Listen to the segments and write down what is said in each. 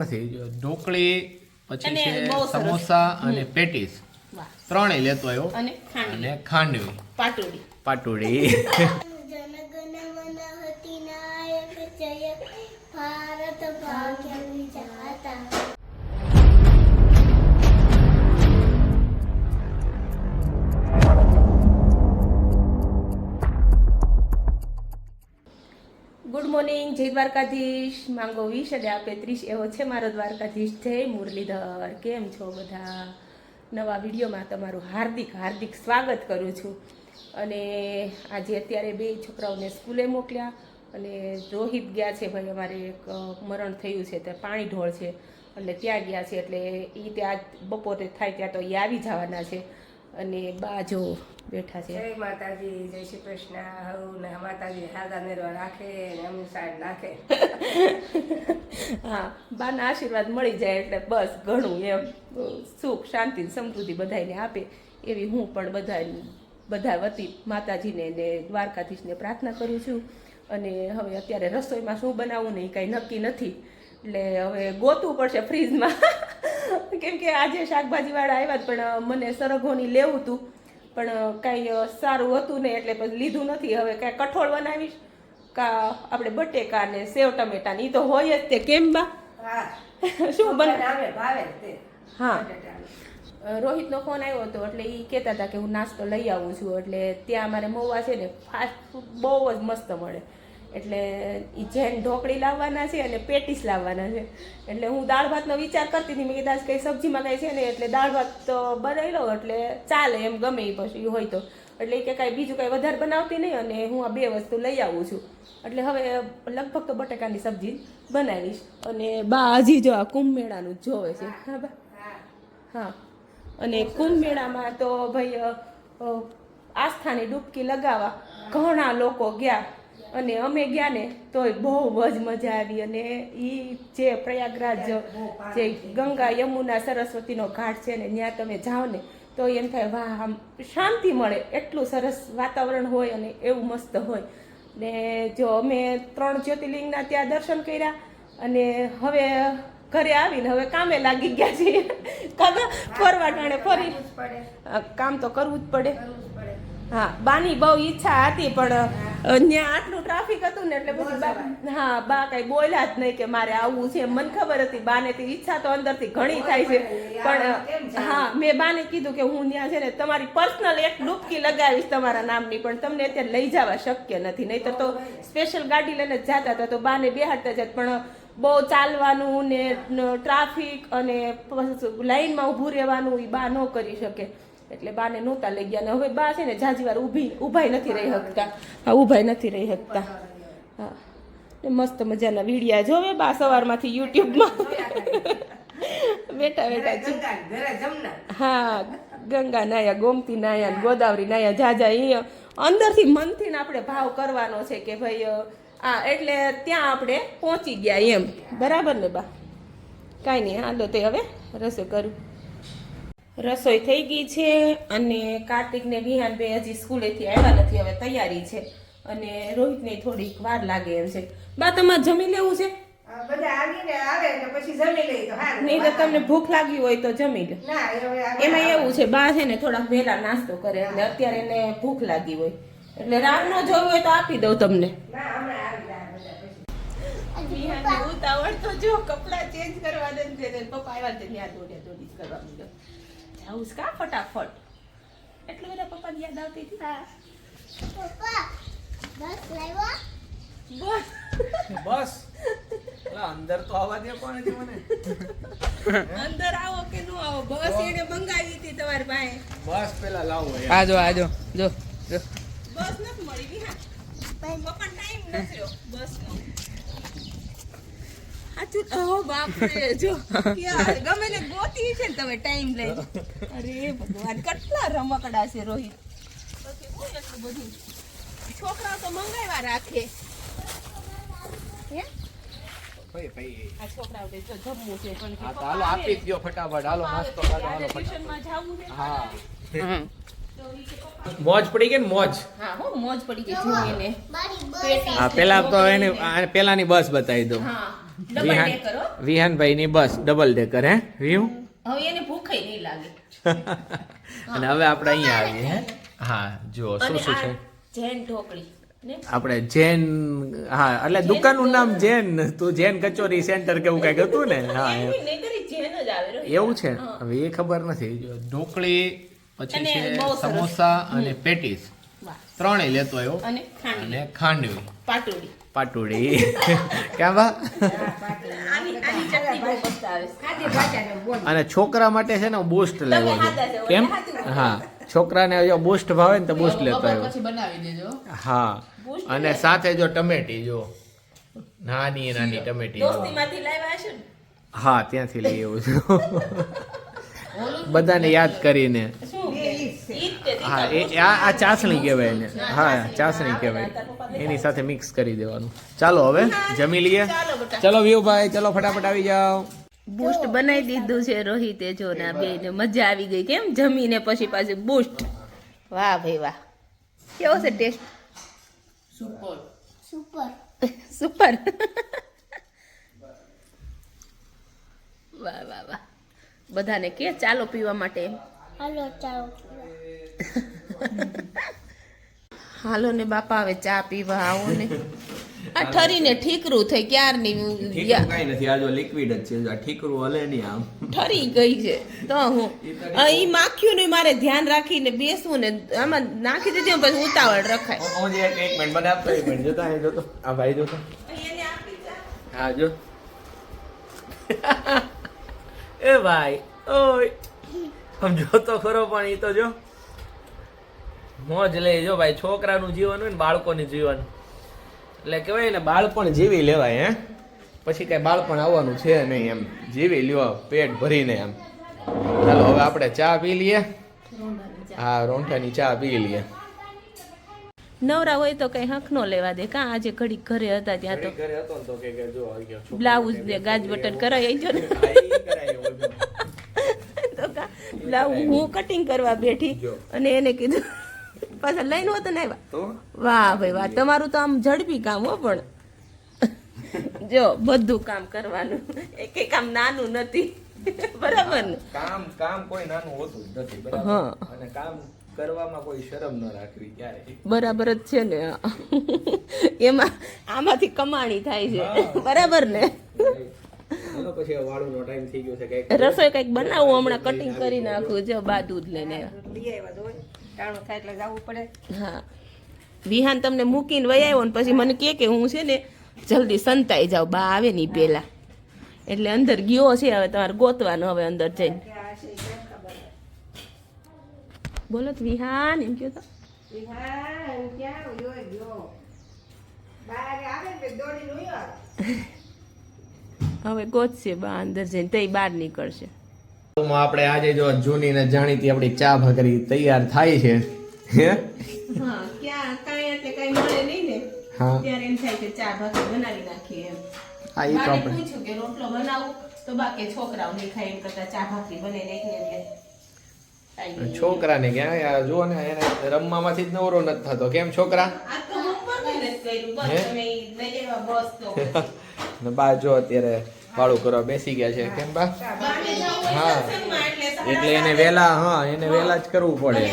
નથી ઢોકળી પછી છે સમોસા અને પેટીસ. ત્રણેય લેતો આવ્યો. અને ખાંડવી. પાટોડી. પાટોડી. ભારત ભાગ્ય ગુડ મોર્નિંગ જય દ્વારકાધીશ. માંગો વીસ અને આપે ત્રીસ એવો છે મારો દ્વારકાધીશ. જય મુરલીધર. કેમ છો બધા? નવા વિડીયોમાં તમારું હાર્દિક હાર્દિક સ્વાગત કરું છું. અને આજે અત્યારે બે છોકરાઓને સ્કૂલે મોકલ્યા અને રોહિત ગયા છે ભાઈ, અમારે એક મરણ થયું છે તે પાણી ઢોળ છે. એટલે ત્યાં ગયા છે એટલે એ ત્યાં બપોરે થાય ત્યાં તો એ આવી જવાના છે. અને બા બેઠા છે. જય માતાજી જય શ્રી કૃષ્ણ. હવ ને માતાજી હાદા નિર્વા રાખે ને અમુ સાઈડ નાખે. હા બાના આશીર્વાદ મળી જાય એટલે બસ ઘણું એમ. સુખ શાંતિ સમૃદ્ધિ બધાને આપે. એવી હું પણ બધા બધા વતી માતાજીને ને દ્વારકાધીશને પ્રાર્થના કરું છું. અને હવે અત્યારે રસોઈમાં શું બનાવવું ને એ કાંઈ નક્કી નથી. એટલે હવે ગોતવું પડશે ફ્રીજમાં. કેમ કે આજે શાકભાજીવાળા આવ્યા પણ મને સરગોની લેવું હતું. પણ કાંઈ સારું હતું નહીં એટલે પછી લીધું નથી. હવે કાંઈ કઠોળ બનાવીશ? કા આપણે બટેકા ને સેવ ટમેટા ને એ તો હોય જ તે. કેમ બા? હા. શું બને હા. રોહિતનો ફોન આવ્યો હતો એટલે એ કહેતા હતા કે હું નાસ્તો લઈ આવું છું. એટલે ત્યાં અમારે મોવા છે ને ફાસ્ટ ફૂડ બહુ જ મસ્ત મળે. એટલે એ જૈન ઢોકળી લાવવાના છે અને પેટીસ લાવવાના છે. એટલે હું દાળ ભાતનો વિચાર કરતી હતી, મેં કીધા કંઈ સબ્જીમાં કંઈ છે ને, એટલે દાળ ભાત તો બનાવી લો એટલે ચાલે એમ ગમે એ પછી હોય તો. એટલે કે કાંઈ બીજું કાંઈ વધારે બનાવતી નહીં અને હું આ બે વસ્તુ લઈ આવું છું. એટલે હવે લગભગ તો બટાકાની સબ્જી બનાવીશ અને બા હજી જો આ કુંભ મેળાનું જોવે છે. હા બા. હા. અને કુંભ મેળામાં તો ભાઈ આસ્થાની ડૂબકી લગાવવા ઘણા લોકો ગયા. અને અમે ગયા ને તોય બહુ જ મજા આવી અને એ જે પ્રયાગરાજ જે ગંગા યમુના સરસ્વતીનો ઘાટ છે ને ત્યાં તમે જાઓ ને તો એમ થાય વાહ આમ શાંતિ મળે. એટલું સરસ વાતાવરણ હોય અને એવું મસ્ત હોય. ને જો અમે ત્રણ જ્યોતિર્લિંગના ત્યાં દર્શન કર્યા અને હવે ઘરે આવીને હવે કામે લાગી ગયા છીએ. કાકા ફરવા ટાણે ફરી? કામ તો કરવું જ પડે. હા બાની બહુ ઈચ્છા હતી પણ ત્યાં આટલું ટ્રાફિક હતું ને એટલે પછી બા હા બા કઈ બોલ્યા જ નહીં કે મારે આવવું છે. મને ખબર હતી બાને તે ઈચ્છા તો અંદરથી ઘણી થાય છે. પણ હા મેં બાને કીધું કે હું ત્યાં છે ને તમારી પર્સનલ એક ડૂબકી લગાવીશ તમારા નામની પણ તમને અત્યારે લઈ જવા શક્ય નથી. નહીતર તો સ્પેશિયલ ગાડી લઈને જ જતા હતા તો બાને બેહાડતા જ પણ બહુ ચાલવાનું ને ટ્રાફિક અને લાઈનમાં ઊભું રહેવાનું એ બા ન કરી શકે. એટલે બાને નહોતા લઈ ગયા અને હવે બા છે ને જાજી વાર ઊભી, ઊભાઈ નથી રહી શકતા. હા, ઊભાઈ નથી રહી શકતા. હા. મસ્ત મજાના વિડીયા જોવે બા સવારમાંથી યુટ્યુબમાં. બેઠા બેઠા હા, ગંગા નાયા, ગોમતી નાયા, ગોદાવરી નાયા, જાજા અહીંયા અંદરથી મનથી આપણે ભાવ કરવાનો છે કે ભાઈ આ એટલે ત્યાં આપણે પહોંચી ગયા એમ. બરાબર ને બા? કાંઈ નહીં, હાલો તે હવે રસોઈ કરું. રસોઈ થઈ ગઈ છે અને કાર્તિક ને વિહાન બે હજી સ્કૂલેથી આવ્યા નથી હવે તૈયારી છે. અને રોહિતને થોડીક વાર લાગે એમ છે. બા તમારે જમી લેવું છે? આ બધા આવીને આવે એટલે પછી જમી લઈ તો હારું. નહીં તો તમને ભૂખ લાગી હોય તો જમી લો. ના એમાં એવું છે બા છે ને થોડાક વહેલા નાસ્તો કરે એટલે અત્યારે એને ભૂખ લાગી હોય. એટલે રાતનો જોવું હોય તો આપી દઉં તમને. ના હમણાં આવી જાય બધા પછી. ઉતાવળ તો જો કપડા ચેન્જ કરવા દે પપ્પા આવ્યા છે ત્યાં દોડ્યા દોડી કરવા માંડ્યો. છે ફટાફટ? એટલું બધા પપ્પા યાદ આવતી હતી? પપ્પા બસ લાવ્યા બસ. બસ. અલા, અંદર તો આવવા દે કોણ હતી મને? અંદર આવો કે નો આવો? બસ એને મંગાવી હતી તમારી પાસે. બસ પેલા લાવો આજો આજો જો જો બસ નથી મળી વિહા પપ્પા ટાઈમ નથી સાચું ઓ બાપરે. જો ગમે ને ગોતી છે ને તમે ટાઈમ લઈ. અરે ભગવાન કેટલા રમકડા છે રોહિત. એટલું બધું છોકરાઓ તો મંગાવ્યા રાખે. હે? ભાઈ ભાઈ. છોકરાઓ જમવું છે પણ તો હાલો આપી દો ફટાફટ. હાલો નાસ્તો હાલો ટ્યુશનમાં જવું છે હા. તો મોજ પડી ગઈ ને મોજ. હા હો મોજ પડી ગઈ છું એને. હા પેલા તો એને આ પેલાની બસ બતાવી દઉં. વિહાન વિહાનભાઈ ની વિહાનભાઈની બસ ડબલ ડેકર હે વ્યૂ હવે એને ભૂખ નહીં લાગે. અને હવે આપણે અહીંયા આવીએ હે? હા જુઓ શું શું છે. જૈન ઢોકળી આપણે જૈન હા એટલે દુકાનનું નામ જૈન તું જૈન કચોરી સેન્ટર કેવું કંઈક હતું ને? હા. એવું છે. હવે એ ખબર નથી. ઢોકળી પછી છે સમોસા અને પેટીસ. ત્રણેય લેતો આવ્યો. અને ખાંડવી. પાટોડી. પાટોડી. ક્યાં બા? આની આની ચટણી બહુ મસ્ત આવે છે. ખાધી ભાષાને બોલ. અને છોકરા માટે છે ને બૂસ્ટ લેવો કેમ? હા. છોકરાને જો બૂસ્ટ ભાવે ને તો બૂસ્ટ લેતો આવ્યો. પછી બનાવી દેજો. હા. અને સાથે જો ટમેટી જો. નાની નાની ટમેટી જો. દોસ્તીમાંથી લાવ્યા હશે ને? હા ત્યાંથી લઈ એવું છું. બધાને યાદ કરીને. હા એ આ આ ચાસણી કહેવાય એને. હા ચાસણી કહેવાય. એની સાથે મિક્સ કરી દેવાનું. ચાલો હવે જમી લઈએ. ચાલો બેટા ચલો વ્યૂભાઈ ચલો ફટાફટ આવી જાઓ. બૂસ્ટ બનાવી દીધું છે રોહિતે જો ના બે ને મજા આવી ગઈ. કેમ? જમીને પછી પાછું બૂસ્ટ વાહ ભાઈ વાહ. કેવો છે ટેસ્ટ સુપર સુપર સુપર વાહ વાહ વાહ. બધાને કે ચાલો પીવા માટે. હાલો ચાલો. હાલો ને બાપા હવે ચા પીવા આવો ને. આ ઠરીને ઠીકરું થઈ ક્યારની કઈ નથી આ જો લિક્વિડ જ છે આ ઠીકરું હલે નહીં આમ. ઠરી ગઈ છે. તો હું એ માખ્યું ને મારે ધ્યાન રાખીને બેસવું ને આમાં નાખી દીધી પછી ઉતાવળ રખાય. હું જે એક એક મિનિટ મને આપતો એક મિનિટ જોતા અહીં જોતો. આ ભાઈ જોતો. હા જો. એ ભાઈ ઓય. આમ જોતો ખરો પણ એ તો જો. મોજ લઈ જો ભાઈ છોકરાનું જીવન હોય ને બાળકોનું જીવન. એટલે કહેવાય ને બાળપણ જીવી લેવાય હે? પછી કઈ બાળપણ આવવાનું છે નહીં એમ. જીવી લ્યો પેટ ભરીને એમ. ચાલો હવે આપણે ચા પી લઈએ. હા રોંઠાની ચા પી લઈએ. નવરા હોય તો કઈ હક નો લેવા દે. કા આજે ઘડી ઘરે હતા ત્યાં તો. ઘરે હતો તો કે કે જો બ્લાઉઝ ને ગાજ બટન કરાવી જો ને. તો કા બ્લાઉઝ હું કટિંગ કરવા બેઠી અને એને કીધું પાછા લઈને હોત ને આવ્યા. વાહ ભાઈ વાહ તમારું તો આમ ઝડપી કામ હો પણ. જો બધું કામ કરવાનું. એક કામ નાનું નથી. બરાબર ને? કામ કામ કોઈ નાનું હોતું જ નથી બરાબર? હા. અને કામ કરવામાં કોઈ શરમ ન રાખવી ક્યારે બરાબર જ છે ને. એમાં આમાંથી કમાણી થાય છે. બરાબર ને? ચાલો પછી આ વાળુનો ટાઈમ થઈ ગયો છે કંઈક રસોઈ કંઈક બનાવું હમણાં કટિંગ કરી નાખું જો બા દૂધ લઈને. ટાણું થાય એટલે જવું પડે. હા. વિહાન તમને મૂકીને વહી આવ્યો ને પછી મને કહે કે હું છે ને જલ્દી સંતાઈ જાઉં બા આવે ને પહેલાં એટલે અંદર ગયો છે હવે તમારે ગોતવાનો હવે અંદર જઈને. બોલો તો વિહાન એમ તો? ક્યાં આવે હવે ગોતશે બા અંદર જઈને તઈ બહાર નીકળશે. આપણે આજે જો જૂની ને જાણીતી આપણી ચા ભાખરી તૈયાર થાય છે. હે? હા ક્યાં કાંઈ એટલે કાંઈ મળે નહીં ને. હા. ત્યારે એમ થાય કે ચા ભાખરી બનાવી નાખીએ એમ. હા એ તો આપણે પૂછ્યું કે રોટલો બનાવું? તો બાકી છોકરાઓ નહીં ખાય એમ કરતા ચા ભાખરી બને ને એટલે છોકરાને ક્યાં આ જુઓ ને એને રમવામાંથી જ નવરો નથી થતો. કેમ છોકરા? આ તો homework જ કર્યું. બસ તમે લઈ આવ્યા બસ તો. બા જો અત્યારે વાળું કરવા બેસી ગયા છે. કેમ બા? હા. એટલે એને વેલા હા એને વેલા જ કરવું પડે.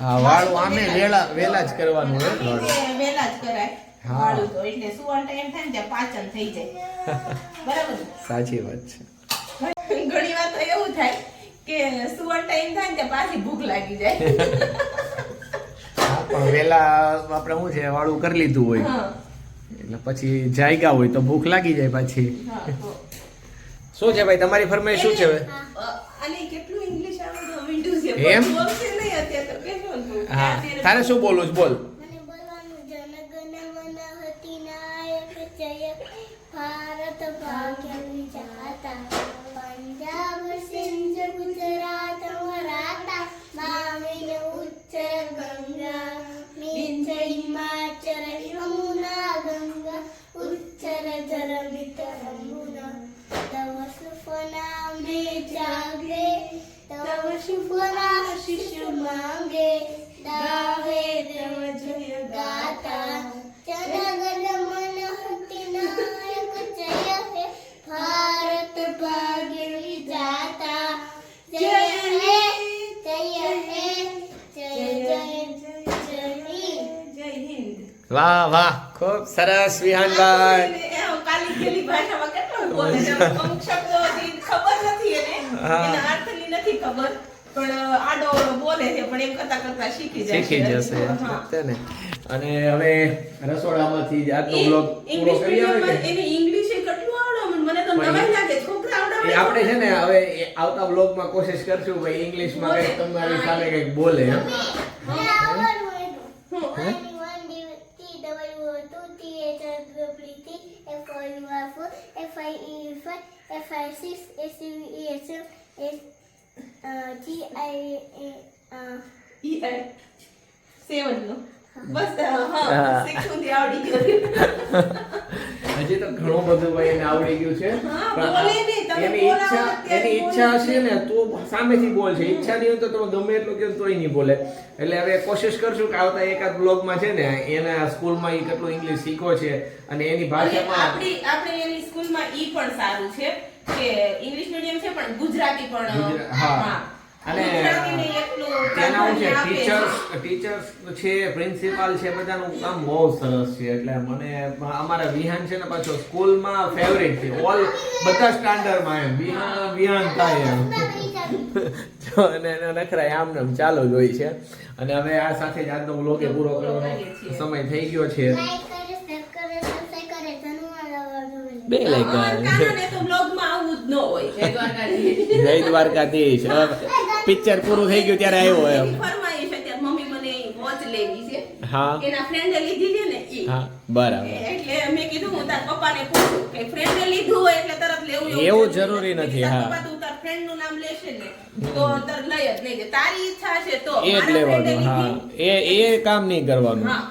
હા વાળું આમે વેલા વેલા જ કરવાનું વેલા જ કરાય? સાચી વાત છે. ઘણી વાર તો એવું થાય કે સુવર ટાઈમ થાય ને પાછી ભૂખ લાગી જાય. પણ વેલા આપણે શું છે વાળું કરી લીધું હોય. એટલે પછી જાયગા હોય તો ભૂખ લાગી જાય પાછી. શું છે ભાઈ તમારી ફરમાઈ શું છે હવે? એમ? હા તારે શું બોલવું છે? બોલ. છે પણ ખૂબ કરતા વિહાનભાઈ શીખી જશે. ને. અને હવે રસોડામાંથી આજનો બ્લોગ પૂરો કરી ઇંગ્લિશ કેટલું આવડે? મને તો નવાઈ લાગે. છોકરા આપણે છે ને હવે આવતા બ્લોગમાં કોશિશ કરશું ભાઈ ઇંગ્લિશમાં કંઈક તમારી સામે કંઈક બોલે એમ E આ સેવન નો બસ હા. સિક્સ સુધી આવડી ગયું હજી તો ઘણું બધું ભાઈ આવડી ગયું છે હા, બોલે તમે એની ઈચ્છા એની ઈચ્છા હશે ને તો સામેથી બોલ છે. ઈચ્છા નહીં હોય તો તમે ગમે એટલું કહો તોય નહીં બોલે. એટલે હવે કોશિશ કરશું કે આવતા એકાદ બ્લોગમાં છે ને એના સ્કૂલમાં એ કેટલું ઇંગ્લિશ શીખો છે અને એની ભાષામાં આપણી આપણે એની સ્કૂલમાં ઈ પણ સારું છે કે ઇંગ્લિશ મીડિયમ છે પણ ગુજરાતી પણ હા. અને તેના હું છે. ટીચર્સ ટીચર્સ છે પ્રિન્સિપાલ છે બધાનું કામ બહુ સરસ છે. એટલે મને અમારા વિહાન છે ને પાછો સ્કૂલમાં ફેવરેટ છે. ઓલ બધા સ્ટાન્ડર્ડમાં એમ. વિહાન વિહાન થાય એમ. અને એના નખરા આમ ને આમ ચાલુ જ હોય છે. અને હવે આ સાથે જ આજનો લોકે પૂરો કરવાનો સમય થઈ ગયો છે. બે લાઈક લાગ્યા કાનને તો બ્લોગમાં આવું જ ન હોય. જય દ્વારકાધીશ. પિક્ચર પૂરું થઈ ગયું ત્યારે આવ્યો એમ. એની ફરમાઈશ અત્યારે મમ્મી મને વોચ લેવી છે. હા. એના ફ્રેન્ડે લીધી છે ને ઈ. હા બરાબર. એટલે મેં કીધું હું તાર પપ્પાને પૂછું કે ફ્રેન્ડે લીધું હોય એટલે તરત લેવું એવું જરૂરી નથી, હા. પપ્પા તું તાર ફ્રેન્ડનું નામ લેશે ને તો તરત લઈ જ નહીં તારી ઈચ્છા છે તો એ જ લેવાનું હા. એ એ કામ નહીં કરવાનું. હા.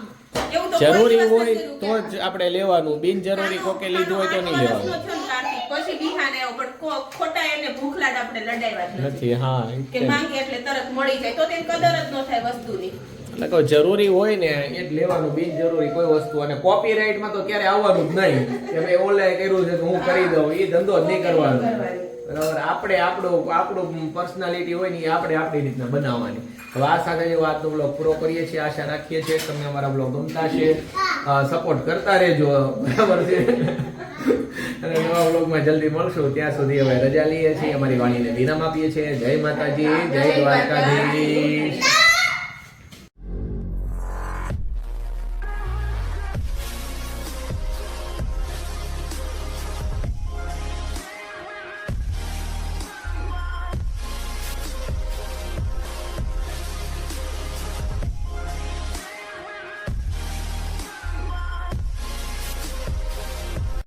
જરૂરી હોય તો જ આપણે લેવાનું. બિનજરૂરી કોકે લીધું હોય તો નહીં લેવાનું થયો ને કાર્તિક, પછી બિહાને આવ્યો પણ ખોટા એને ભૂખલાટ આપણે લડાવ્યા નથી. હા એ કે માંગે એટલે તરત મળી જાય. તો તેને કદર જ ન થાય વસ્તુની. એટલે કહું જરૂરી હોય ને એ જ લેવાનું બિનજરૂરી કોઈ વસ્તુ. અને કોપીરાઇટમાં તો ક્યારે આવવાનું જ નહીં. કે ભાઈ ઓલે કર્યું છે હું કરી દઉં. એ ધંધો જ નહીં કરવાનો. બરાબર? આપણે આપણું આપણું પર્સનાલિટી હોય ને એ આપણે આપણી રીતના બનાવવાની. હવે આ સાથે જે વાતનો બ્લોગ પૂરો કરીએ છીએ. આશા રાખીએ છીએ કે તમને અમારા બ્લોગ ગમતા છે સપોર્ટ કરતા રહેજો. બરાબર છે? અને નવા બ્લોગમાં જલ્દી મળશું. ત્યાં સુધી હવે રજા લઈએ છીએ. અમારી વાણીને વિરામ આપીએ છીએ. જય માતાજી, જય દ્વારકાધીશ.